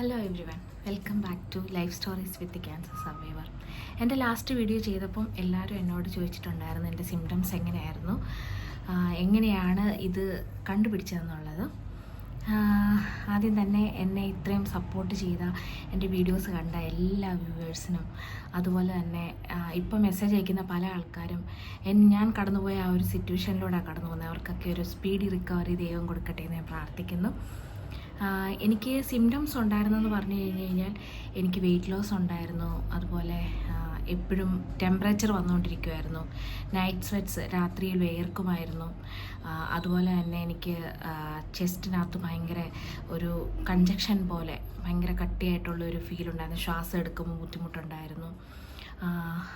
Hello everyone welcome back to life stories with cancer survivor എന്റെ last video ചെയ്തപ്പം എല്ലാവരും എന്നോട് ചോദിച്ചിട്ടുണ്ടായിരുന്നു എന്റെ സിംറ്റംസ് എങ്ങനെയായിരുന്നു? എങ്ങനെയാണ് ഇത് കണ്ടുപിടിച്ചതെന്നുള്ളത്? ആദ്യം തന്നെ എന്നെ ഇത്രയും സപ്പോർട്ട് ചെയ്ത എന്റെ വീഡിയോസ് കണ്ട എല്ലാ വ്യൂവേഴ്സിനും അതുപോലെ തന്നെ ഇപ്പോൾ ഇപ്പം മെസ്സേജ് അയക്കുന്ന പല ആൾക്കാരും ഞാൻ കടന്നുപോയ ആ ഒരു സിറ്റുവേഷനിലൂടെ കടന്നു പോകുന്നത് അവർക്കൊക്കെ ഒരു സ്പീഡി റിക്കവറി ദൈവം കൊടുക്കട്ടെ എന്ന് ഞാൻ പ്രാർത്ഥിക്കുന്നു. എനിക്ക് സിംറ്റംസ് ഉണ്ടായിരുന്നെന്ന് പറഞ്ഞു കഴിഞ്ഞ് കഴിഞ്ഞാൽ എനിക്ക് വെയിറ്റ് ലോസ് ഉണ്ടായിരുന്നു. അതുപോലെ എപ്പോഴും ടെമ്പറേച്ചർ വന്നുകൊണ്ടിരിക്കുമായിരുന്നു നൈറ്റ് സ്വെറ്റ്സ് രാത്രിയിൽ വേർക്കുമായിരുന്നു അതുപോലെ തന്നെ എനിക്ക് ചെസ്റ്റിനകത്ത് ഭയങ്കര ഒരു കഞ്ചക്ഷൻ പോലെ ഭയങ്കര കട്ടിയായിട്ടുള്ള ഒരു ഫീൽ ഉണ്ടായിരുന്നു. ശ്വാസം എടുക്കുമ്പോൾ ബുദ്ധിമുട്ടുണ്ടായിരുന്നു.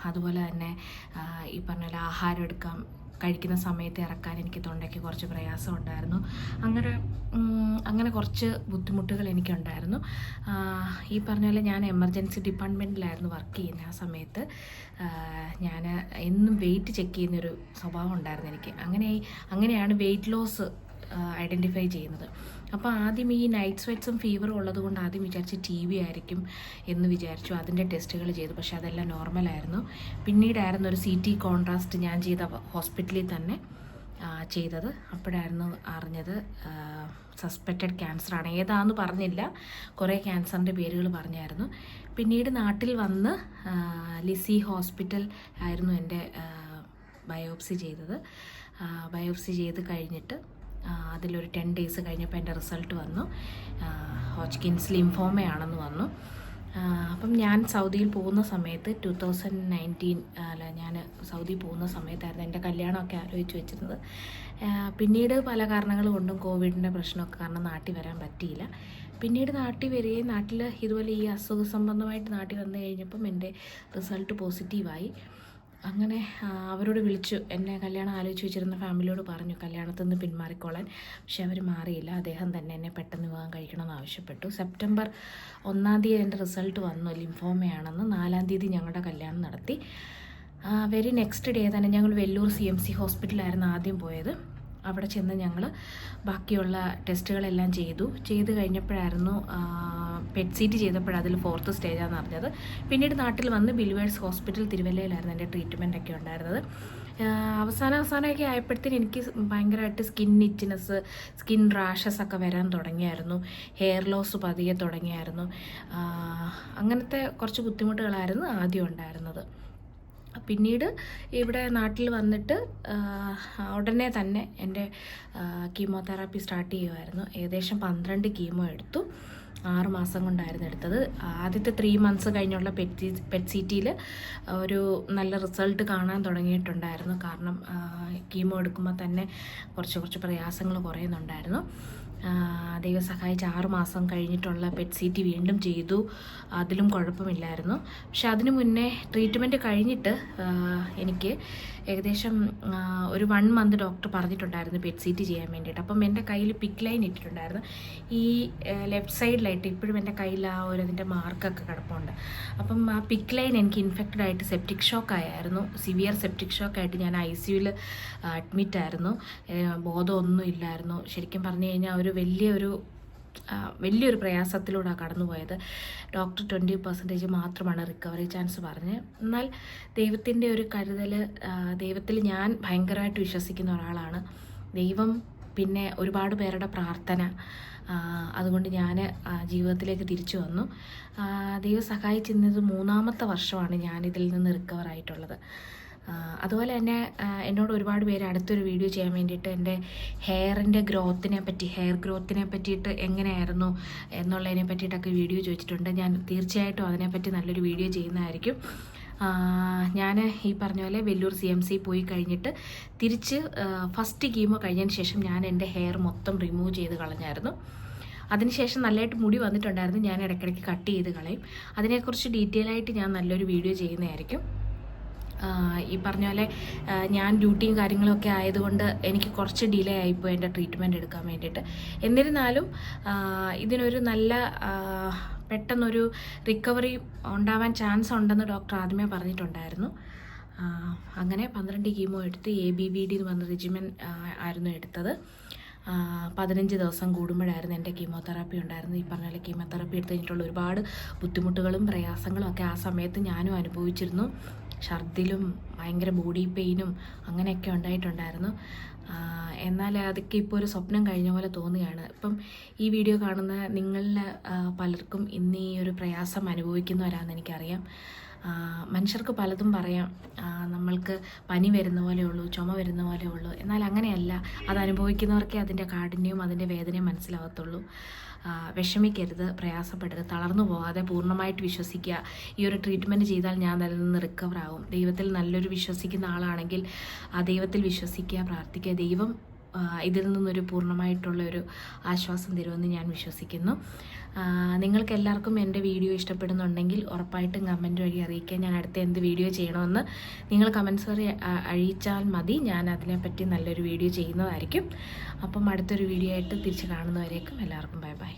അതുപോലെ തന്നെ ഈ പറഞ്ഞ ആഹാരം എടുക്കാം കഴിക്കുന്ന സമയത്ത് ഇറക്കാൻ എനിക്ക് തൊണ്ടയ്ക്ക് കുറച്ച് പ്രയാസം ഉണ്ടായിരുന്നു അങ്ങനെ അങ്ങനെ കുറച്ച് ബുദ്ധിമുട്ടുകൾ എനിക്കുണ്ടായിരുന്നു. ഈ പറഞ്ഞ പോലെ ഞാൻ എമർജൻസി ഡിപ്പാർട്ട്മെന്റിലായിരുന്നു വർക്ക് ചെയ്യുന്ന ആ സമയത്ത്. ഞാൻ എന്നും വെയിറ്റ് ചെക്ക് ചെയ്യുന്നൊരു സ്വഭാവം ഉണ്ടായിരുന്നു എനിക്ക്. അങ്ങനെ അങ്ങനെയാണ് വെയിറ്റ് ലോസ് ഐഡന്റിഫൈ ചെയ്യുന്നത്. അപ്പോൾ ആദ്യം ഈ നൈറ്റ് സ്വെറ്റ്സും ഫീവറും ഉള്ളത് കൊണ്ട് ആദ്യം വിചാരിച്ച് ടി വി ആയിരിക്കും എന്ന് വിചാരിച്ചു. അതിന്റെ ടെസ്റ്റുകൾ ചെയ്തു. പക്ഷേ അതെല്ലാം നോർമലായിരുന്നു പിന്നീടായിരുന്നു ഒരു സി ടി കോൺട്രാസ്റ്റ് ഞാൻ ചെയ്ത ഹോസ്പിറ്റലിൽ തന്നെ ചെയ്തത്. അപ്പോഴായിരുന്നു അറിഞ്ഞത് സസ്പെക്റ്റഡ് ക്യാൻസറാണ് ഏതാന്ന് പറഞ്ഞില്ല. കുറേ ക്യാൻസറിന്റെ പേരുകൾ പറഞ്ഞായിരുന്നു. പിന്നീട് നാട്ടിൽ വന്ന് ലിസി ഹോസ്പിറ്റൽ ആയിരുന്നു എന്റെ ബയോപ്സി ചെയ്തത്. ബയോപ്സി ചെയ്ത് കഴിഞ്ഞിട്ട് അതിലൊരു ടെൻ ഡേയ്സ് കഴിഞ്ഞപ്പോൾ എന്റെ റിസൾട്ട് വന്നു. ഹോച്ച്കിൻസ് ലിംഫോമയാണെന്ന് വന്നു. അപ്പം ഞാൻ സൗദിയിൽ പോകുന്ന സമയത്ത് ടു തൗസൻഡ് നയന്റീൻ അല്ല ഞാൻ സൗദിയിൽ പോകുന്ന സമയത്തായിരുന്നു എന്റെ കല്യാണമൊക്കെ ആലോചിച്ച് വെച്ചിരുന്നത്. പിന്നീട് പല കാരണങ്ങൾ കൊണ്ടും കോവിഡിന്റെ പ്രശ്നമൊക്കെ കാരണം നാട്ടിൽ വരാൻ പറ്റിയില്ല. പിന്നീട് നാട്ടിൽ വരികയും നാട്ടിൽ ഇതുപോലെ ഈ അസുഖ സംബന്ധമായിട്ട് നാട്ടിൽ വന്നു കഴിഞ്ഞപ്പം എന്റെ റിസൾട്ട് പോസിറ്റീവായി. അങ്ങനെ അവരോട് വിളിച്ചു. എന്നെ കല്യാണം ആലോചിച്ച് വെച്ചിരുന്ന ഫാമിലിയോട് പറഞ്ഞു കല്യാണത്തിൽ നിന്ന് പിന്മാറിക്കോളാൻ. പക്ഷെ അവർ മാറിയില്ല. അദ്ദേഹം തന്നെ എന്നെ പെട്ടെന്ന് വിവാഹം കഴിക്കണമെന്ന് ആവശ്യപ്പെട്ടു. സെപ്റ്റംബർ ഒന്നാം തീയതി എന്റെ റിസൾട്ട് വന്നു. ലിംഫോമയാണെന്ന് നാലാം തീയതി ഞങ്ങളുടെ കല്യാണം നടത്തി. വെരി നെക്സ്റ്റ് ഡേ തന്നെ ഞങ്ങൾ വെല്ലൂർ സി എം സി ഹോസ്പിറ്റലായിരുന്നു ആദ്യം പോയത്. അവിടെ ചെന്ന് ഞങ്ങൾ ബാക്കിയുള്ള ടെസ്റ്റുകളെല്ലാം ചെയ്തു. ചെയ്ത് കഴിഞ്ഞപ്പോഴായിരുന്നു പെറ്റ് സീറ്റ് ചെയ്തപ്പോൾ അതിൽ ഫോർത്ത് സ്റ്റേജാണെന്ന് അറിഞ്ഞത്. പിന്നീട് നാട്ടിൽ വന്ന് ബിൽവേഴ്സ് ഹോസ്പിറ്റൽ തിരുവല്ലയിലായിരുന്നു എന്റെ ട്രീറ്റ്മെന്റ് ഒക്കെ ഉണ്ടായിരുന്നത്. അവസാനം അവസാന അവസാനമൊക്കെ ആയപ്പോഴത്തേന് എനിക്ക് ഭയങ്കരമായിട്ട് സ്കിൻ ഇച്ചിനെസ് സ്കിൻ റാഷസ് ഒക്കെ വരാൻ തുടങ്ങിയായിരുന്നു. ഹെയർ ലോസ് പതിയെ തുടങ്ങിയായിരുന്നു. അങ്ങനത്തെ കുറച്ച് ബുദ്ധിമുട്ടുകളായിരുന്നു ആദ്യം ഉണ്ടായിരുന്നത്. പിന്നീട് ഇവിടെ നാട്ടിൽ വന്നിട്ട് ഉടനെ തന്നെ എന്റെ കീമോതെറാപ്പി സ്റ്റാർട്ട് ചെയ്യുമായിരുന്നു ഏകദേശം പന്ത്രണ്ട് കീമോ എടുത്തു. ആറ് മാസം കൊണ്ടായിരുന്നു എടുത്തത്. ആദ്യത്തെ ത്രീ മന്ത്സ് കഴിഞ്ഞുള്ള പെറ്റ് പെറ്റ് സിറ്റിയിൽ ഒരു നല്ല റിസൾട്ട് കാണാൻ തുടങ്ങിയിട്ടുണ്ടായിരുന്നു. കാരണം കീമോ എടുക്കുമ്പോൾ തന്നെ കുറച്ച് കുറച്ച് പ്രയാസങ്ങൾ കുറയുന്നുണ്ടായിരുന്നു. ദൈവം സഹായിച്ച് ആറ് മാസം കഴിഞ്ഞിട്ടുള്ള പെറ്റ് സിറ്റി വീണ്ടും ചെയ്തു. അതിലും കുഴപ്പമില്ലായിരുന്നു. പക്ഷെ അതിനു മുന്നേ ട്രീറ്റ്മെന്റ് കഴിഞ്ഞിട്ട് എനിക്ക് ഏകദേശം ഒരു വൺ മന്ത് ഡോക്ടർ പറഞ്ഞിട്ടുണ്ടായിരുന്നു പെറ്റ് സീറ്റ് ചെയ്യാൻ വേണ്ടിയിട്ട്. അപ്പം എന്റെ കയ്യിൽ പിക്ക് ലൈൻ ഇട്ടിട്ടുണ്ടായിരുന്നു. ഈ ലെഫ്റ്റ് സൈഡിലായിട്ട് ഇപ്പോഴും എന്റെ കയ്യിൽ ആ ഒരു അതിന്റെ മാർക്കൊക്കെ കിടപ്പുണ്ട്. അപ്പം ആ പിക്ക് ലൈൻ എനിക്ക് ഇൻഫെക്റ്റഡ് ആയിട്ട് സെപ്റ്റിക് ഷോക്ക് ആയായിരുന്നു. സിവിയർ സെപ്റ്റിക് ഷോക്ക് ആയിട്ട് ഞാൻ ഐ സിയുവിൽ അഡ്മിറ്റ് ആയിരുന്നു. ബോധമൊന്നും ഇല്ലായിരുന്നു. ശരിക്കും പറഞ്ഞു കഴിഞ്ഞാൽ ഒരു വലിയൊരു വലിയൊരു പ്രയാസത്തിലൂടെ കടന്നുപോയത്. ഡോക്ടർ ട്വന്റി പെർസെന്റേജ് മാത്രമാണ് റിക്കവറി ചാൻസ് പറഞ്ഞ്. എന്നാൽ ദൈവത്തിന്റെ ഒരു കരുതൽ ദൈവത്തിൽ ഞാൻ ഭയങ്കരമായിട്ട് വിശ്വസിക്കുന്ന ഒരാളാണ്. ദൈവം പിന്നെ ഒരുപാട് പേരുടെ പ്രാർത്ഥന അതുകൊണ്ട് ഞാൻ ജീവിതത്തിലേക്ക് തിരിച്ചു വന്നു. ദൈവം സഹായിച്ചിരുന്നത് മൂന്നാമത്തെ വർഷമാണ് ഞാനിതിൽ നിന്ന് റിക്കവർ ആയിട്ടുള്ളത്. അതുപോലെ തന്നെ എന്നോട് ഒരുപാട് പേര് അടുത്തൊരു വീഡിയോ ചെയ്യാൻ വേണ്ടിയിട്ട് എന്റെ ഹെയറിന്റെ ഗ്രോത്തിനെ പറ്റി ഹെയർ ഗ്രോത്തിനെ പറ്റിയിട്ട് എങ്ങനെയായിരുന്നു എന്നുള്ളതിനെ പറ്റിയിട്ടൊക്കെ വീഡിയോ ചോദിച്ചിട്ടുണ്ട്. ഞാൻ തീർച്ചയായിട്ടും അതിനെപ്പറ്റി നല്ലൊരു വീഡിയോ ചെയ്യുന്നതായിരിക്കും. ഞാൻ ഈ പറഞ്ഞ പോലെ വെല്ലൂർ സി എം സി പോയി കഴിഞ്ഞിട്ട് തിരിച്ച് ഫസ്റ്റ് കീമോ കഴിഞ്ഞതിന് ശേഷം ഞാൻ എന്റെ ഹെയർ മൊത്തം റിമൂവ് ചെയ്ത് കളഞ്ഞായിരുന്നു. അതിനുശേഷം നല്ലതായിട്ട് മുടി വന്നിട്ടുണ്ടായിരുന്നു. ഞാൻ ഇടയ്ക്കിടയ്ക്ക് കട്ട് ചെയ്ത് കളയും. അതിനെക്കുറിച്ച് ഡീറ്റെയിൽ ആയിട്ട് ഞാൻ നല്ലൊരു വീഡിയോ ചെയ്യുന്നതായിരിക്കും. ഈ പറഞ്ഞ പോലെ ഞാൻ ഡ്യൂട്ടിയും കാര്യങ്ങളൊക്കെ ആയതുകൊണ്ട് എനിക്ക് കുറച്ച് ഡിലേ ആയിപ്പോയി എന്റെ ട്രീറ്റ്മെന്റ് എടുക്കാൻ വേണ്ടിയിട്ട്. എന്നിരുന്നാലും ഇതിനൊരു നല്ല പെട്ടെന്നൊരു റിക്കവറി ഉണ്ടാവാൻ ചാൻസ് ഉണ്ടെന്ന് ഡോക്ടർ ആദ്യമേ പറഞ്ഞിട്ടുണ്ടായിരുന്നു. അങ്ങനെ പന്ത്രണ്ട് കീമോ എടുത്ത് എ ബി വി ഡി എന്ന് പറഞ്ഞ റെജിമെൻ ആയിരുന്നു എടുത്തത്. പതിനഞ്ച് ദിവസം കൂടുമ്പോഴായിരുന്നു എന്റെ കീമോതെറാപ്പി ഉണ്ടായിരുന്നത്. ഈ പറഞ്ഞ പോലെ കീമോതെറാപ്പി എടുത്ത് കഴിഞ്ഞിട്ടുള്ള ഒരുപാട് ബുദ്ധിമുട്ടുകളും പ്രയാസങ്ങളും ഒക്കെ ആ സമയത്ത് ഞാനും അനുഭവിച്ചിരുന്നു. ഛർദിലും ഭയങ്കര ബോഡി പെയിനും അങ്ങനെയൊക്കെ ഉണ്ടായിട്ടുണ്ടായിരുന്നു. എന്നാൽ അതൊക്കെ ഇപ്പോൾ ഒരു സ്വപ്നം കഴിഞ്ഞ പോലെ തോന്നുകയാണ്. ഇപ്പം ഈ വീഡിയോ കാണുന്ന നിങ്ങളിൽ പലർക്കും ഇന്ന് ഈ ഒരു പ്രയാസം അനുഭവിക്കുന്നവരാണെന്ന് എനിക്കറിയാം. മനുഷ്യർക്ക് പലതും പറയാം. നമ്മൾക്ക് പനി വരുന്ന പോലെ ഉള്ളൂ ചുമ വരുന്ന പോലെ ഉള്ളൂ എന്നാൽ അങ്ങനെയല്ല. അത് അനുഭവിക്കുന്നവർക്കേ അതിന്റെ കാഠിന്യവും അതിന്റെ വേദനയും മനസ്സിലാകത്തുള്ളൂ വിഷമിക്കരുത് പ്രയാസപ്പെടരുത് തളർന്നു പോകാതെ പൂർണമായിട്ട് വിശ്വസിക്കുക. ഈ ഒരു ട്രീറ്റ്മെന്റ് ചെയ്താൽ ഞാൻ അതിൽ നിന്ന് റിക്കവർ ദൈവത്തിൽ നല്ലൊരു വിശ്വസിക്കുന്ന ആളാണെങ്കിൽ ആ ദൈവത്തിൽ വിശ്വസിക്കുക പ്രാർത്ഥിക്കുക. ദൈവം ഇതിൽ നിന്നൊരു പൂർണമായിട്ടുള്ള ഒരു ആശ്വാസം തരുമെന്ന് ഞാൻ വിശ്വസിക്കുന്നു. നിങ്ങൾക്ക് എല്ലാവർക്കും എന്റെ വീഡിയോ ഇഷ്ടപ്പെടുന്നുണ്ടെങ്കിൽ ഉറപ്പായിട്ടും കമന്റ് വഴി അറിയിക്കാൻ ഞാൻ അടുത്ത എന്ത് വീഡിയോ ചെയ്യണമെന്ന് നിങ്ങൾ കമൻസ് വഴി അഴിച്ചാൽ മതി. ഞാൻ അതിനെപ്പറ്റി നല്ലൊരു വീഡിയോ ചെയ്യുന്നതായിരിക്കും. അപ്പം അടുത്തൊരു വീഡിയോ ആയിട്ട് തിരിച്ച് കാണുന്നവരേക്കും എല്ലാവർക്കും ബൈ ബൈ.